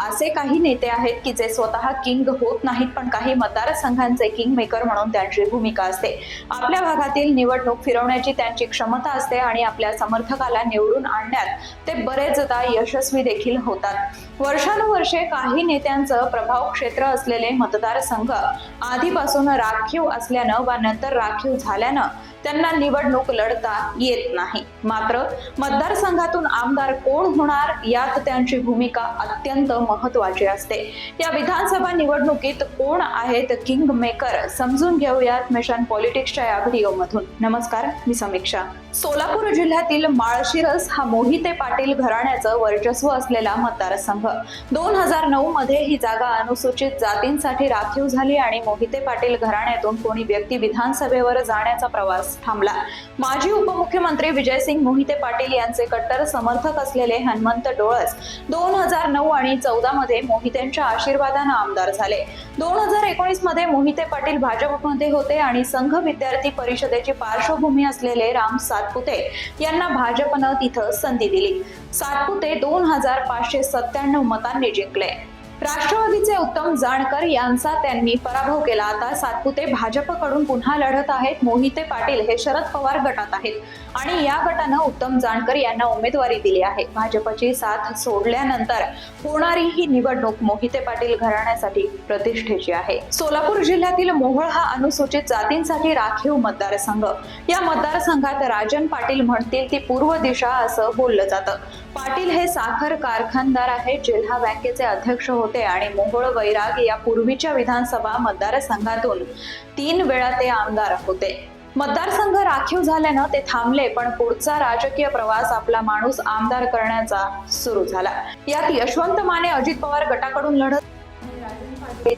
असे काही नेते आहेत की जे स्वतः किंग होत नाहीत पण काही मतदारसंघांचे किंग मेकर म्हणून त्यांची भूमिका असते. आपल्या भागातील निवडणूक फिरवण्याची त्यांची क्षमता असते आणि आपल्या समर्थकाला निवडून आणण्यात ते बरेचदा यशस्वी देखील होतात. वर्षानुवर्षे काही नेत्यांचं प्रभाव क्षेत्र असलेले मतदारसंघ आधीपासून राखीव असल्यानं वा नंतर राखीव झाल्यानं त्यांना निवडणूक लढता येत नाही. मात्र मतदारसंघातून आमदार कोण होणार यात त्यांची भूमिका अत्यंत महत्त्वाचे असते. या विधानसभा निवडणुकीत कोण आहेत किंग मेकर समजून घेऊयात मिशन पॉलिटिक्सच्या या व्हिडिओमधून. नमस्कार मी समीक्षा. सोलापूर जिल्ह्यातील माळशिरस हा मोहिते पाटील घराण्याचं वर्चस्व असलेला मतदारसंघ. दोन हजार नऊ मध्ये ही जागा अनुसूचित जातींसाठी राखीव झाली आणि मोहिते पाटील घराण्यातून कोणी व्यक्ती विधानसभेवर जाण्याचा प्रवास थांबला. माजी उपमुख्यमंत्री विजयसिंग मोहिते पाटील यांचे कट्टर समर्थक असलेले हनुमंत डोळस दोन हजार नऊ आणि चौदा मध्ये मोहितेंच्या आशीर्वादानं आमदार झाले. दोन हजार एकोणीसमध्ये मोहिते पाटील भाजपमध्ये होते आणि संघ विद्यार्थी परिषदेची पार्श्वभूमी असलेले राम सातपुते यांना भाजपनं तिथं संधी दिली. सातपुते दोन हजार पाचशे सत्त्याण्णव मतांनी जिंकले. राष्ट्रवादीचे उत्तम जाणकर यांचा त्यांनी पराभव केला. आता सातपुते भाजपकडून पुन्हा लढत आहेत. मोहिते पाटील हे शरद पवार गटात आहेत. आणि या गटानं उत्तम जाणकर यांना उमेदवारी दिली आहे. भाजपची साथ सोडल्यानंतर होणारी ही निवडणूक मोहिते पाटील घराण्यासाठी प्रतिष्ठेची आहे. सोलापूर जिल्ह्यातील मोहोळ हा अनुसूचित जातींसाठी राखीव मतदारसंघ. या मतदारसंघात राजन पाटील म्हणतील ती पूर्व दिशा असं बोललं जातं. पाटील हे साखर कारखानदार आहेत. जिल्हा बँकेचे अध्यक्ष होते आणि मोहोळ वैराग या पूर्वीच्या विधानसभा मतदारसंघातून तीन वेळा ते आमदार होते. मतदारसंघ राखीव झाल्यानं ते थांबले पण पुढचा राजकीय प्रवास आपला माणूस आमदार करण्याचा सुरू झाला. यात यशवंत माने अजित पवार गटाकडून लढत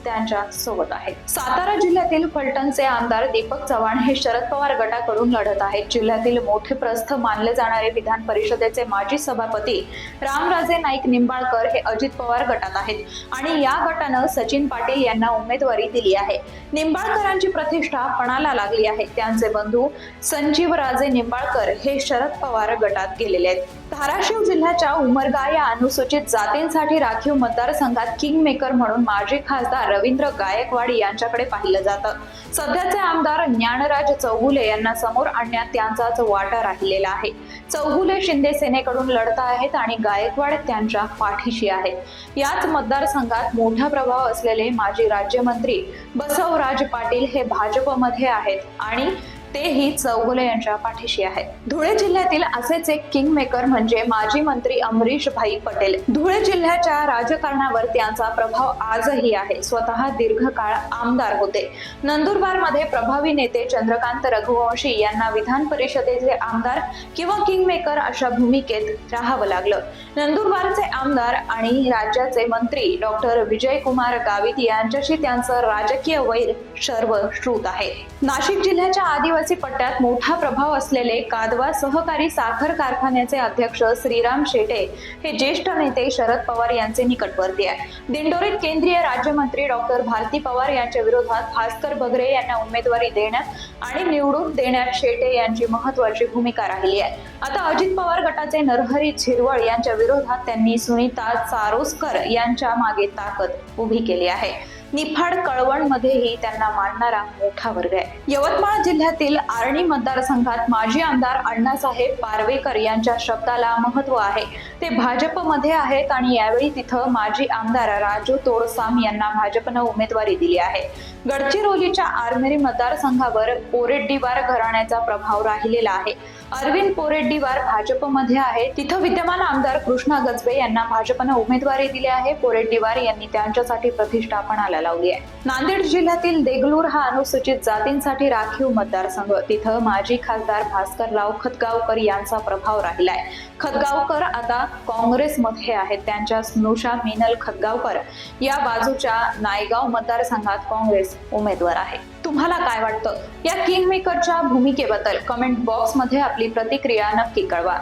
त्यांच्यासोबत आहेत. सातारा जिल्ह्यातील फलटणचे आमदार दीपक चव्हाण हे शरद पवार गटाकडून लढत आहेत. जिल्ह्यातील मोठे प्रस्थ मानले जाणारे विधान परिषदेचे माजी सभापती रामराजे नाईक निंबाळकर हे अजित पवार गटात आहेत. आणि या गटानं सचिन पाटील यांना उमेदवारी दिली आहे. निंबाळकरांची प्रतिष्ठा पणाला लागली आहे. त्यांचे बंधू संजीवराजे निंबाळकर हे शरद पवार गटात गेलेले आहेत. धाराशिव जिल्ह्याच्या उमरगा या अनुसूचित जातींसाठी राखीव मतदारसंघात किंग मेकर म्हणून माजी खासदार रवींद्र गायकवाड यांच्याकडे पाहिलं जातं. सध्याचे आमदार ज्ञानराज चौगुले यांना समोर आणण्यात त्यांचाच वाटा राहिलेला आहे. चौगुले शिंदे सेनेकडून लढता आहेत आणि गायकवाड त्यांच्या पाठीशी आहेत. याच मतदारसंघात मोठा प्रभाव असलेले माजी राज्यमंत्री बसवराज पाटील हे भाजपमध्ये आहेत आणि तेही चौगुले यांच्या पाठीशी आहेत. धुळे जिल्ह्यातील असेच एक किंग मेकर म्हणजे माजी मंत्री अमरीश भाई पटेल. धुळे जिल्ह्याच्या राजकारणावर त्यांचा प्रभाव आजही आहे. स्वतः दीर्घकाळ आमदार होते. नंदुरबारमध्ये प्रभावी नेते चंद्रकांत रघुवंशी यांना विधान परिषदेचे आमदार किंवा किंग मेकर अशा भूमिकेत राहावं लागलं. नंदुरबारचे आमदार आणि राज्याचे मंत्री डॉक्टर विजयकुमार गावित यांच्याशी त्यांचं राजकीय वैर सर्व श्रुत आहे. नाशिक जिल्ह्याच्या आदिवासी पट्ट्यात मोठा प्रभाव असलेले कादवा सहकारी साखर कारखान्याचे अध्यक्ष श्रीराम शेटे हे ज्येष्ठ नेते शरद पवार यांचे निकटवर्ती आहे दिंडोरीत केंद्रीय राज्यमंत्री डॉक्टर भारती पवार यांच्या विरोधात भास्कर बगरे यांना उमेदवारी देण्यात आणि निवडून देण्यात शेटे यांची महत्वाची भूमिका राहिली आहे. आता अजित पवार गटाचे नरहरी झिरवळ यांच्या विरोधात त्यांनी सुनीता चारोसकर यांच्या मागे ताकद उभी केली आहे. निफाड कळवणमध्येही त्यांना मांडणारा मोठा वर्ग आहे. यवतमाळ जिल्ह्यातील आर्णी मतदारसंघात माजी आमदार अण्णासाहेब पारवेकर यांच्या शब्दाला महत्त्व आहे. ते भाजपमध्ये आहेत आणि यावेळी तिथं माजी आमदार राजू तोडसाम यांना भाजपनं उमेदवारी दिली आहे. गडचिरोलीच्या आरमेरी मतदारसंघावर ओरेड्डीवार घराण्याचा प्रभाव राहिलेला आहे. अरविंद पोरेड्डीवार भाजपमध्ये आहे. तिथं विद्यमान आमदार कृष्णा गजबे यांना भाजपनं उमेदवारी दिली आहे. पोरेड्डीवार यांनी त्यांच्यासाठी प्रतिष्ठापनाला लावली आहे. नांदेड जिल्ह्यातील देगलूर हा अनुसूचित जातींसाठी राखीव मतदारसंघ. तिथं माजी खासदार भास्करराव खतगावकर यांचा प्रभाव राहिलाय. खतगावकर आता काँग्रेसमध्ये आहेत. त्यांच्या स्नुषा मिनल खतगावकर या बाजूच्या नायगाव मतदारसंघात काँग्रेस उमेदवार आहे. तुम्हाला काय वाटतं? या किंग मेकरच्या भूमिकेबद्दल कमेंट बॉक्समध्ये आपली प्रतिक्रिया नक्की कळवा.